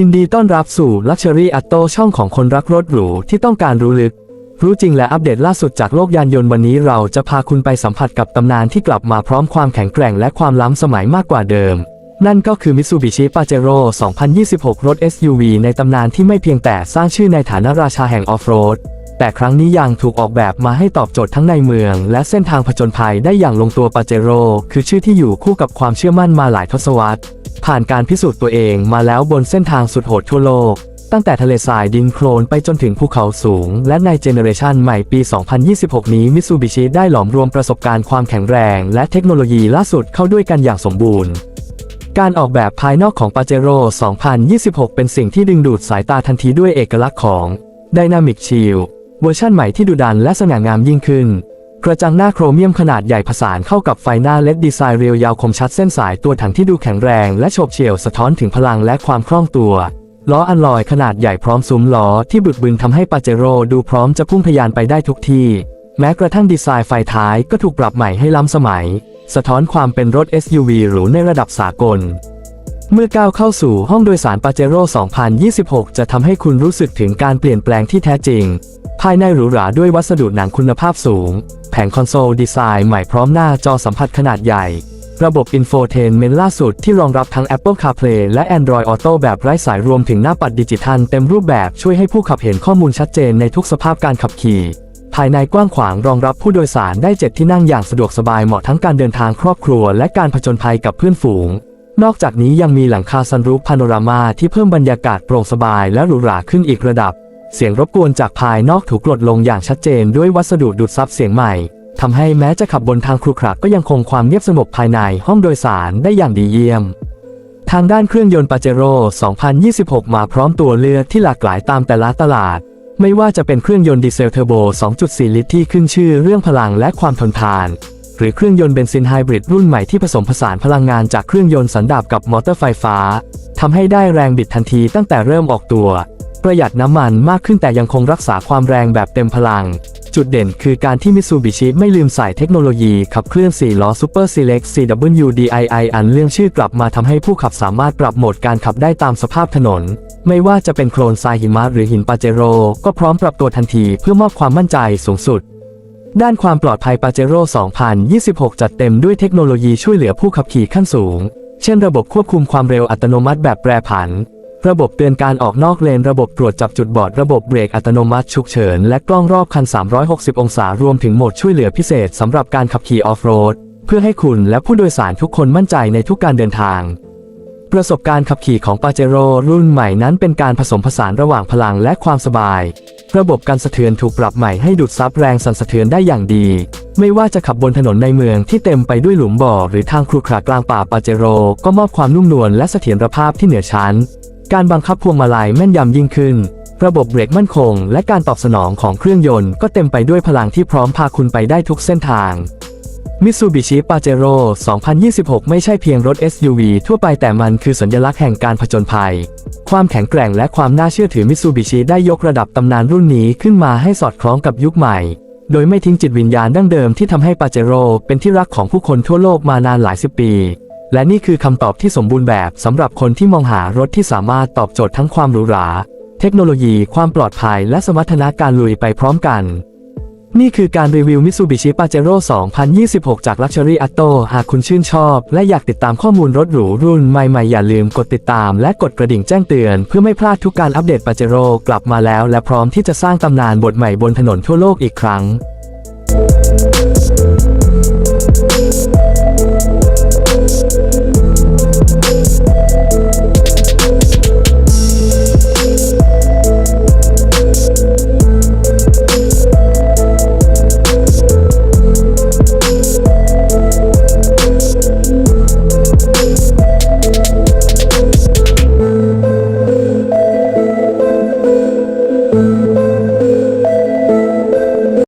ยินดีต้อนรับสู่ Luxury Auto ช่องของคนรักรถหรูที่ต้องการรู้ลึก รู้จริงและอัปเดตล่าสุดจากโลกยานยนต์วันนี้เราจะพาคุณไปสัมผัสกับตำนานที่กลับมาพร้อมความแข็งแกร่งและความล้ำสมัยมากกว่าเดิม นั่นก็คือ Mitsubishi Pajero 2026 รถ SUV ในตำนานที่ไม่เพียงแต่สร้างชื่อในฐานะราชาแห่งออฟโรดแต่ครั้งนี้ยังถูกออกแบบมาให้ตอบโจทย์ทั้งในเมือง และเส้นทางผจญภัยได้อย่างลงตัวปาเจโร่คือชื่อที่อยู่คู่กับความเชื่อมั่นมาหลายทศวรรษ ผ่านการพิสูจน์ตัวเองมาแล้วบนเส้นทางสุดโหดทั่วโลก ตั้งแต่ทะเลทรายดินโคลนไปจนถึงภูเขาสูง และในเจเนอเรชันใหม่ปี 2026 นี้มิ t ซูบิชิได้หลอมรวมประสบการณ์ความแข็งแรง และเทคโนโลยีล่าสุดเข้าด้วยกันอย่างสมบูรณ์การออกแบบภายนอกของ Pajero 2026 เป็นสิ่งที่ดึงดูดสายตาทันทีด้วยเอกลักษณ์ของ Dynamic Shield เวอร์ชันใหม่ที่ดุดันและสง่างามยิ่งขึ้น กระจังหน้าโครเมียมขนาดใหญ่ผสานเข้ากับไฟหน้าเล็ดดีไซน์เรียวยาวคมชัดเส้นสายตัวถังที่ดูแข็งแรงและโฉบเฉี่ยวสะท้อนถึงพลังและความคล่องตัว ล้ออันลอยขนาดใหญ่พร้อมซุ้มล้อที่บึกบึนทำให้ปาเจโร่ดูพร้อมจะพุ่งทะยานไปได้ทุกที่ แม้กระทั่งดีไซน์ไฟท้ายก็ถูกปรับใหม่ให้ล้ำสมัย สะท้อนความเป็นรถ SUV หรูในระดับสากลเมื่อก้าวเข้าสู่ห้องโดยสารปาเจโร่ 2026 จะทำให้คุณรู้สึกถึงการเปลี่ยนแปลงที่แท้จริง ภายในหรูหราด้วยวัสดุหนังคุณภาพสูง ผงคอนโซลดีไซน์ใหม่พร้อมหน้าจอสัมผัสขนาดใหญ่ ระบบอินโฟเทนเมนต์ล่าสุดที่รองรับทั้ง Apple CarPlay และ Android Auto แบบไร้สายรวมถึงหน้าปัดดิจิทัลเต็มรูปแบบช่วยให้ผู้ขับเห็นข้อมูลชัดเจนในทุกสภาพการขับขี่ ภายในกว้างขวางรองรับผู้โดยสารได้ 7 ที่นั่งอย่างสะดวกสบายเหมาะทั้งการเดินทางครอบครัว และการผจญภัยกับเพื่อนฝูง นอกจากนี้ยังมีหลังคาซันรูฟพาโนรามาที่เพิ่มบรรยากาศโปร่งสบายและหรูหราขึ้นอีกระดับ เสียงรบกวนจากภายนอกถูกลดลงอย่างชัดเจนด้วยวัสดุดูดซับเสียงใหม่ทำให้แม้จะขับบนทางครุขระก็ยังคงความเงียบสงบภายในห้องโดยสารได้อย่างดีเยี่ยม ทางด้านเครื่องยนต์ปาเจโร่ 2026 มาพร้อมตัวเลือกที่หลากหลายตามแต่ละตลาด ไม่ว่าจะเป็นเครื่องยนต์ดีเซลเทอร์โบ 2.4 ลิตรที่ขึ้นชื่อเรื่องพลังและความทนทาน หรือเครื่องยนต์เบนซินไฮบริดรุ่นใหม่ที่ผสมผสานพลังงานจากเครื่องยนต์สันดาปกับมอเตอร์ไฟฟ้าทำให้ได้แรงบิดทันทีตั้งแต่เริ่มออกตัว ประหยัดน้ำมันมากขึ้นแต่ยังคงรักษาความแรงแบบเต็มพลัง จุดเด่นคือการที่มิ t ซูบิชิไม่ลืมใส่เทคโนโลยีขับเคลื่อน4ล้อ Super Select CWDII อันเรื่องชื่อกลับมาทำให้ผู้ขับสามารถปรับโหมดการขับได้ตามสภาพถนน ไม่ว่าจะเป็นโคลนทรายหิมะหรือหินปาเจโร่ก็พร้อมปรับตัวทันทีเพื่อมอบความมั่นใจสูงสุดด้านความปลอดภัยปาเจโร่2026 จัดเต็มด้วยเทคโนโลยีช่วยเหลือผู้ขับขี่ขั้นสูง เช่นระบบควบคุมความเร็วอัตโนมัติแบบแปรผัน ระบบเตือนการออกนอกเลน ระบบตรวจจับจุดบอด ระบบเบรกอัตโนมัติฉุกเฉิน และกล้องรอบคัน 360 องศารวมถึงโหมดช่วยเหลือพิเศษสำหรับการขับขี่ออฟโรด เพื่อให้คุณและผู้โดยสารทุกคนมั่นใจในทุกการเดินทาง ประสบการณ์ขับขี่ของปาเจโร่รุ่นใหม่นั้นเป็นการผสมผสานระหว่างพลังและความสบาย ระบบการสะเทือนถูกปรับใหม่ให้ดูดซับแรงสั่นสะเทือนได้อย่างดี ไม่ว่าจะขับบนถนนในเมืองที่เต็มไปด้วยหลุมบ่อ หรือทางครุขระกลางป่าปาเจโร่ก็มอบความนุ่มนวลและเสถียรภาพที่เหนือชั้น การบังคับพวงมาลัยแม่นยำยิ่งขึ้น ระบบเบรกมั่นคง และการตอบสนองของเครื่องยนต์ก็เต็มไปด้วยพลังที่พร้อมพาคุณไปได้ทุกเส้นทางมิ t ซูบิชิปาเจโร่2026 ไม่ใช่เพียงรถ SUV ทั่วไปแต่มันคือสัญลักษณ์แห่งการผจญภัย ความแข็งแกร่งและความน่าเชื่อถือมิ t ซูบิชิได้ยกระดับตำนานรุ่นนี้ขึ้นมาให้สอดคล้องกับยุคใหม่ โดยไม่ทิ้งจิตวิญญาณดั้งเดิมที่ทำให้ปาเจโร่เป็นที่รักของผู้คนทั่วโลกมานานหลายสิบปี และนี่คือคำตอบที่สมบูรณ์แบบสำหรับคนที่มองหารถที่สามารถตอบโจทย์ทั้งความหรูหรา เทคโนโลยี ความปลอดภัย และสมรรถนะการลุยไปพร้อมกัน นี่คือการรีวิว Mitsubishi Pajero 2026 จาก Luxury Auto หากคุณชื่นชอบ และอยากติดตามข้อมูลรถหรูรุ่นใหม่ๆ อย่าลืมกดติดตาม และกดกระดิ่งแจ้งเตือน เพื่อไม่พลาดทุกการอัปเดต Pajero กลับมาแล้ว และพร้อมที่จะสร้างตำนานบทใหม่บนถนนทั่วโลกอีกครั้ง